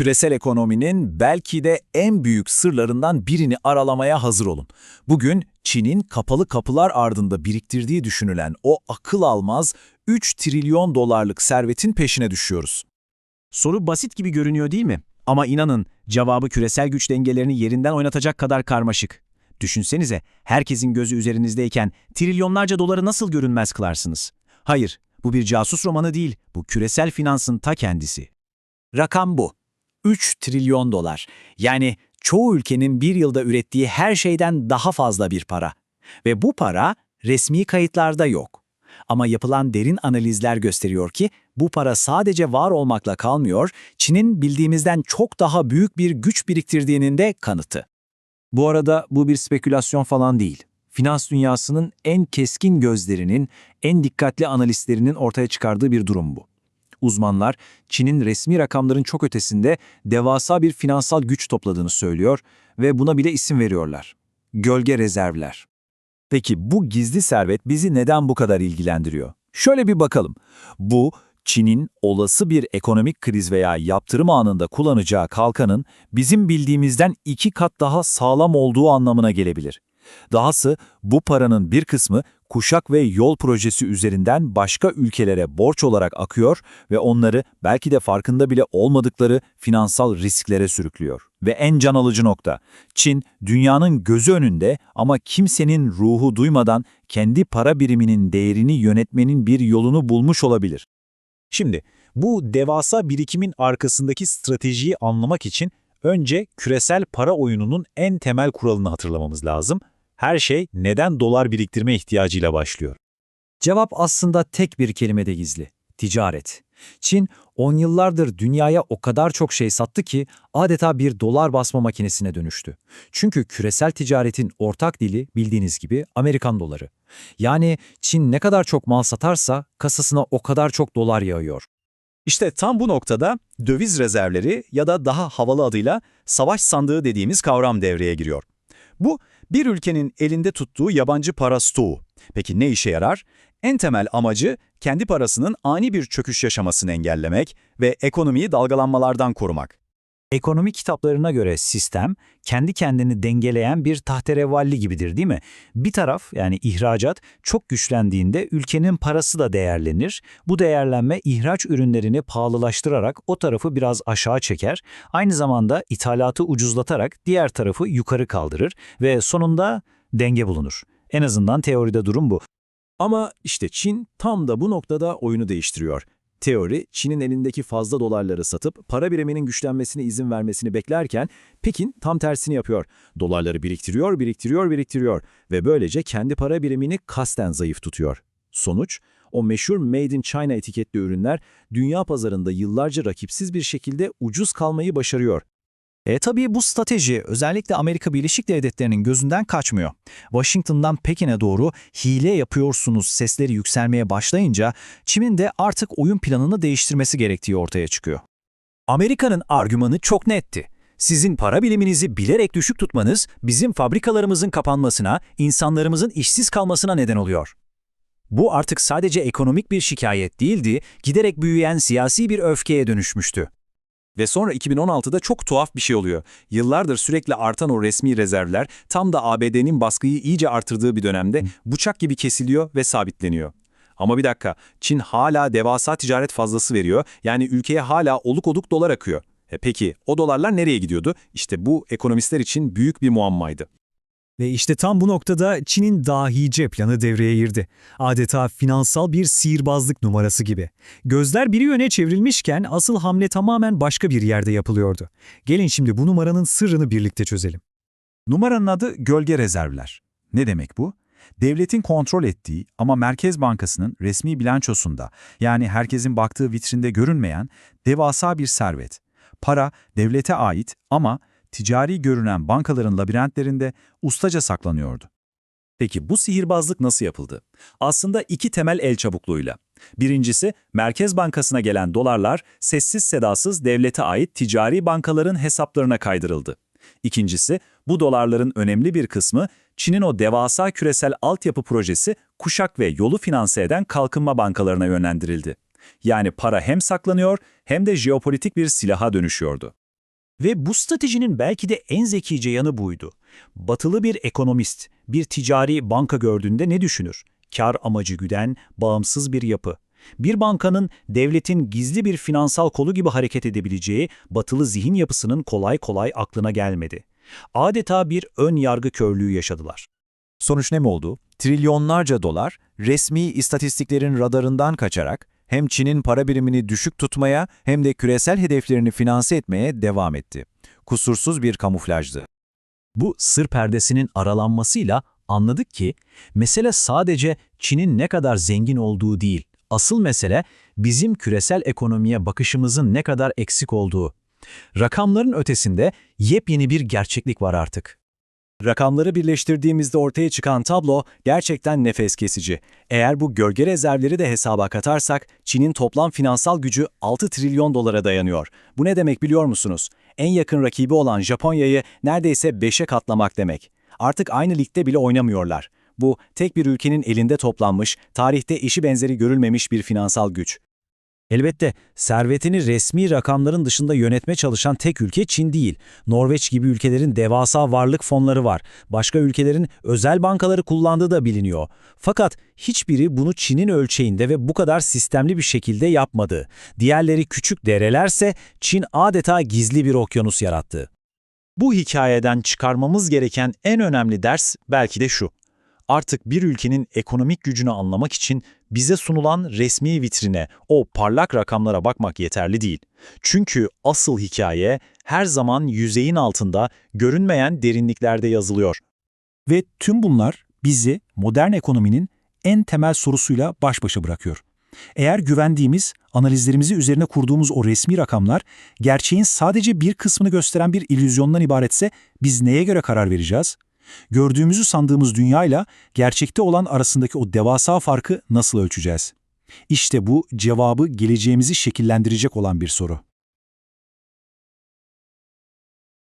küresel ekonominin belki de en büyük sırlarından birini aralamaya hazır olun. Bugün Çin'in kapalı kapılar ardında biriktirdiği düşünülen o akıl almaz 3 trilyon dolarlık servetin peşine düşüyoruz. Soru basit gibi görünüyor değil mi? Ama inanın cevabı küresel güç dengelerini yerinden oynatacak kadar karmaşık. Düşünsenize herkesin gözü üzerinizdeyken trilyonlarca doları nasıl görünmez kılarsınız? Hayır, bu bir casus romanı değil, bu küresel finansın ta kendisi. Rakam bu. 3 trilyon dolar. Yani çoğu ülkenin bir yılda ürettiği her şeyden daha fazla bir para. Ve bu para resmi kayıtlarda yok. Ama yapılan derin analizler gösteriyor ki bu para sadece var olmakla kalmıyor, Çin'in bildiğimizden çok daha büyük bir güç biriktirdiğinin de kanıtı. Bu arada bu bir spekülasyon falan değil. Finans dünyasının en keskin gözlerinin, en dikkatli analistlerinin ortaya çıkardığı bir durum bu. Uzmanlar, Çin'in resmi rakamların çok ötesinde devasa bir finansal güç topladığını söylüyor ve buna bile isim veriyorlar. Gölge rezervler. Peki bu gizli servet bizi neden bu kadar ilgilendiriyor? Şöyle bir bakalım. Bu, Çin'in olası bir ekonomik kriz veya yaptırım anında kullanacağı kalkanın bizim bildiğimizden iki kat daha sağlam olduğu anlamına gelebilir. Dahası bu paranın bir kısmı kuşak ve yol projesi üzerinden başka ülkelere borç olarak akıyor ve onları belki de farkında bile olmadıkları finansal risklere sürüklüyor. Ve en can alıcı nokta, Çin dünyanın gözü önünde ama kimsenin ruhu duymadan kendi para biriminin değerini yönetmenin bir yolunu bulmuş olabilir. Şimdi bu devasa birikimin arkasındaki stratejiyi anlamak için önce küresel para oyununun en temel kuralını hatırlamamız lazım. Her şey neden dolar biriktirme ihtiyacıyla başlıyor. Cevap aslında tek bir kelimede gizli. Ticaret. Çin, on yıllardır dünyaya o kadar çok şey sattı ki adeta bir dolar basma makinesine dönüştü. Çünkü küresel ticaretin ortak dili bildiğiniz gibi Amerikan doları. Yani Çin ne kadar çok mal satarsa kasasına o kadar çok dolar yağıyor. İşte tam bu noktada döviz rezervleri ya da daha havalı adıyla savaş sandığı dediğimiz kavram devreye giriyor. Bu bir ülkenin elinde tuttuğu yabancı para stoğu. Peki ne işe yarar? En temel amacı kendi parasının ani bir çöküş yaşamasını engellemek ve ekonomiyi dalgalanmalardan korumak. Ekonomi kitaplarına göre sistem kendi kendini dengeleyen bir tahterevalli gibidir değil mi? Bir taraf yani ihracat çok güçlendiğinde ülkenin parası da değerlenir. Bu değerlenme ihraç ürünlerini pahalılaştırarak o tarafı biraz aşağı çeker. Aynı zamanda ithalatı ucuzlatarak diğer tarafı yukarı kaldırır ve sonunda denge bulunur. En azından teoride durum bu. Ama işte Çin tam da bu noktada oyunu değiştiriyor. Teori, Çin'in elindeki fazla dolarları satıp para biriminin güçlenmesine izin vermesini beklerken Pekin tam tersini yapıyor. Dolarları biriktiriyor, biriktiriyor, biriktiriyor ve böylece kendi para birimini kasten zayıf tutuyor. Sonuç, o meşhur Made in China etiketli ürünler dünya pazarında yıllarca rakipsiz bir şekilde ucuz kalmayı başarıyor. E tabii bu strateji özellikle Amerika Birleşik Devletleri'nin gözünden kaçmıyor. Washington'dan Pekin'e doğru hile yapıyorsunuz sesleri yükselmeye başlayınca Çin'in de artık oyun planını değiştirmesi gerektiği ortaya çıkıyor. Amerika'nın argümanı çok netti. Sizin para biliminizi bilerek düşük tutmanız bizim fabrikalarımızın kapanmasına, insanlarımızın işsiz kalmasına neden oluyor. Bu artık sadece ekonomik bir şikayet değildi, giderek büyüyen siyasi bir öfkeye dönüşmüştü. Ve sonra 2016'da çok tuhaf bir şey oluyor. Yıllardır sürekli artan o resmi rezervler tam da ABD'nin baskıyı iyice artırdığı bir dönemde bıçak gibi kesiliyor ve sabitleniyor. Ama bir dakika, Çin hala devasa ticaret fazlası veriyor. Yani ülkeye hala oluk oluk dolar akıyor. E peki o dolarlar nereye gidiyordu? İşte bu ekonomistler için büyük bir muammaydı. Ve işte tam bu noktada Çin'in dahice planı devreye girdi. Adeta finansal bir sihirbazlık numarası gibi. Gözler bir yöne çevrilmişken asıl hamle tamamen başka bir yerde yapılıyordu. Gelin şimdi bu numaranın sırrını birlikte çözelim. Numaranın adı gölge rezervler. Ne demek bu? Devletin kontrol ettiği ama Merkez Bankası'nın resmi bilançosunda yani herkesin baktığı vitrinde görünmeyen devasa bir servet. Para devlete ait ama ticari görünen bankaların labirentlerinde ustaca saklanıyordu. Peki bu sihirbazlık nasıl yapıldı? Aslında iki temel el çabukluğuyla. Birincisi, Merkez Bankası'na gelen dolarlar sessiz sedasız devlete ait ticari bankaların hesaplarına kaydırıldı. İkincisi, bu dolarların önemli bir kısmı Çin'in o devasa küresel altyapı projesi kuşak ve yolu finanse eden kalkınma bankalarına yönlendirildi. Yani para hem saklanıyor hem de jeopolitik bir silaha dönüşüyordu. Ve bu stratejinin belki de en zekice yanı buydu. Batılı bir ekonomist, bir ticari banka gördüğünde ne düşünür? Kar amacı güden, bağımsız bir yapı. Bir bankanın devletin gizli bir finansal kolu gibi hareket edebileceği batılı zihin yapısının kolay kolay aklına gelmedi. Adeta bir ön yargı körlüğü yaşadılar. Sonuç ne mi oldu? Trilyonlarca dolar resmi istatistiklerin radarından kaçarak hem Çin'in para birimini düşük tutmaya hem de küresel hedeflerini finanse etmeye devam etti. Kusursuz bir kamuflajdı. Bu sır perdesinin aralanmasıyla anladık ki mesele sadece Çin'in ne kadar zengin olduğu değil. Asıl mesele bizim küresel ekonomiye bakışımızın ne kadar eksik olduğu. Rakamların ötesinde yepyeni bir gerçeklik var artık. Rakamları birleştirdiğimizde ortaya çıkan tablo gerçekten nefes kesici. Eğer bu gölge rezervleri de hesaba katarsak Çin'in toplam finansal gücü 6 trilyon dolara dayanıyor. Bu ne demek biliyor musunuz? En yakın rakibi olan Japonya'yı neredeyse 5'e katlamak demek. Artık aynı ligde bile oynamıyorlar. Bu tek bir ülkenin elinde toplanmış, tarihte eşi benzeri görülmemiş bir finansal güç. Elbette servetini resmi rakamların dışında yönetme çalışan tek ülke Çin değil. Norveç gibi ülkelerin devasa varlık fonları var. Başka ülkelerin özel bankaları kullandığı da biliniyor. Fakat hiçbiri bunu Çin'in ölçeğinde ve bu kadar sistemli bir şekilde yapmadı. Diğerleri küçük derelerse Çin adeta gizli bir okyanus yarattı. Bu hikayeden çıkarmamız gereken en önemli ders belki de şu. Artık bir ülkenin ekonomik gücünü anlamak için bize sunulan resmi vitrine, o parlak rakamlara bakmak yeterli değil. Çünkü asıl hikaye her zaman yüzeyin altında, görünmeyen derinliklerde yazılıyor. Ve tüm bunlar bizi modern ekonominin en temel sorusuyla baş başa bırakıyor. Eğer güvendiğimiz, analizlerimizi üzerine kurduğumuz o resmi rakamlar gerçeğin sadece bir kısmını gösteren bir illüzyondan ibaretse biz neye göre karar vereceğiz? Gördüğümüzü sandığımız dünyayla gerçekte olan arasındaki o devasa farkı nasıl ölçeceğiz? İşte bu cevabı geleceğimizi şekillendirecek olan bir soru.